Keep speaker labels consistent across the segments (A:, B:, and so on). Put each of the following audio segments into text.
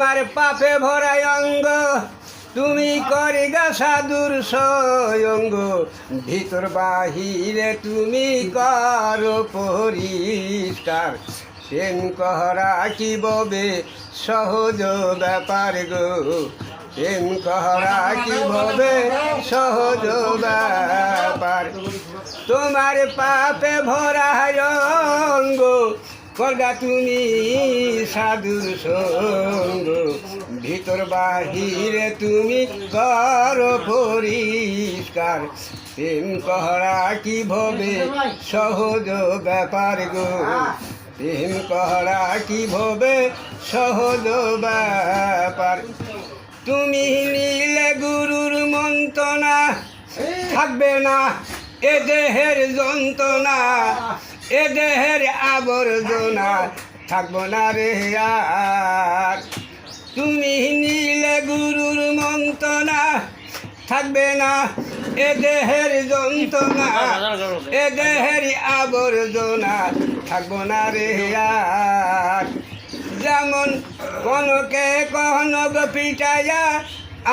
A: তোমার পাপে ভরাই অঙ্গ। তুমি করি গা সাধুর সয়ঙ্গ ভিতর বাহিরে তুমি করো পরিষ্কার। প্রেম কহরা কি ববে সহজ ব্যাপার গো। প্রেম কহরা কি ববে সহজ ব্যাপার। তোমার পাপে ভরা অঙ্গ করগা তুমি সাধুর সঙ্গ, ভিতর বাহিরে তুমি কর পরিষ্কার। প্রেম কহরা কি ভবে? সহজ ব্যাপার গো। প্রেম কহরা কি ভবে? সহজ ব্যাপার। তুমি নিলে গুরুর মন্ত্রণা, থাকবে না এ দেহের যন্ত্রণা। এ দেহের আবর্জনা থাকব না রে আর। তুমি নীলে গুরুর মন্ত্রণা থাকবে না। এ দেহের যন্ত্রণা, এ দেহের আবর্জনা থাকব না রে আর। যেমন কনকে কনক পিটাইয়া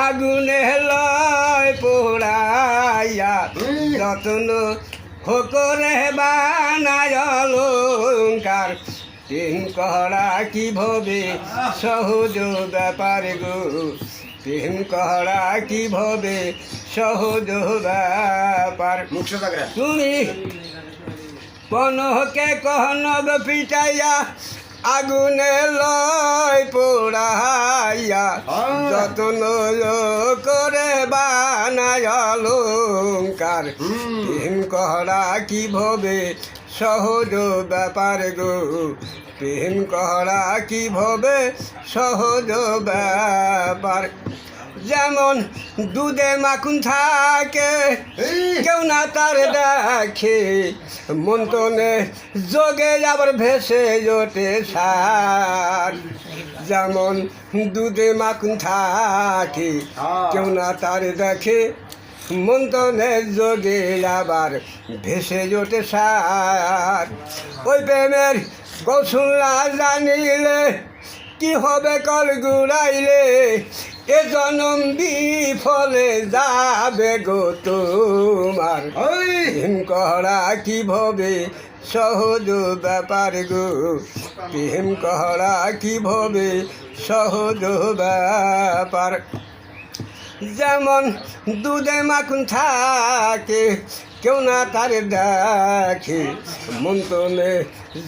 A: আগুনে লয় পোড়াইয়া, যত্ন হকরে বানায় অলঙ্কার তিন কহরা কি ভবে? সহজ ব্যাপার গো। তিন কহরা কি ভবে? সহজ ব্যাপার। তুমি কোনকে কহ নব পিটাইয়া আগুনে লয় পোড়াইয়া যত্ন করে বানায় অলঙ্কার প্রেম কহরা কি ভবে? সহজ ব্যাপার গো। প্রেম কহরা কি ভবে? সহজ ব্যাপার। যেমন দুধে মাখন থাকে কেউ না তার দেখে। মন্তনে যোগে আবার ভেসে ওঠে সার। যেমন দুধে মাখন থাকে কেউ না তার দেখে। মন্তনের যোগে আবার ভেসে ওঠে সার। ওই প্রেমের কৌশলা জানিলে কি হবে কল গুড়াইলে এ জনম বিফলে যাবে গো তোমার। প্রেম কহরা কি ভবে? সহজ ব্যাপার গো। প্রেম কহরা কি ভবে? সহজ ব্যাপার। যেমন দুধে মাখন থাকে কেউ না তার দেখে। মন্তনে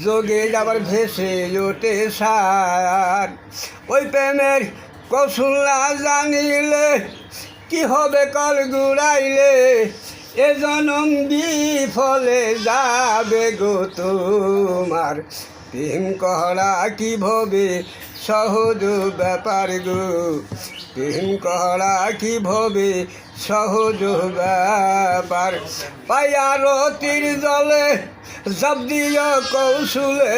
A: যোগে যাবার ভেসে ওঠে সার। ওই প্রেমের কৌশলা জানিলে, কি হবে কল গুড়াইলে? এ জনম বিফলে যাবে গো তোমার। প্রেম কহরা কি ভবে? সহজ ব্যাপার গো। প্রেম কহরা কি ভবে? সহজ ব্যাপার। পায়ার তীর জলে জব্দিয় কৌশলে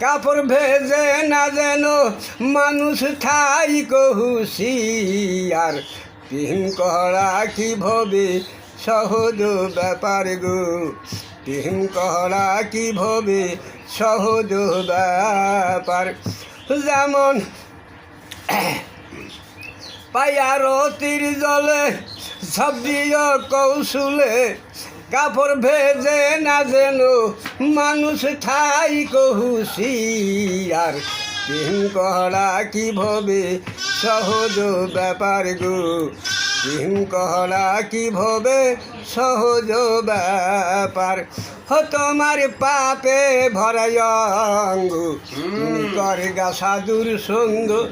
A: কাপড় ভেজে না যেন মানুষ থাই কহুসি আর প্রেম কহরা কি ভবে? সহজ ব্যাপার গো। প্রেম কহরা কি ভবে? সহজ ব্যাপার। যেমন পায়ার তীর জলে সবজিও কৌশলে কাপড় ভেজে না যেন মানুষ ঠাই কহুসি আর কহরা কি ভবে? সহজ ব্যাপার গো। প্রেম কহরা কি ভবে? সহজ ব্যাপার। হো তোমার পাপে ভরায়ঙ্গ করে গা সাধুর সঙ্গ।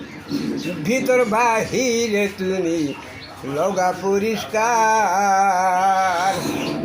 A: ভিতর বাহিরে তুমি। লগা পরিষ্কার।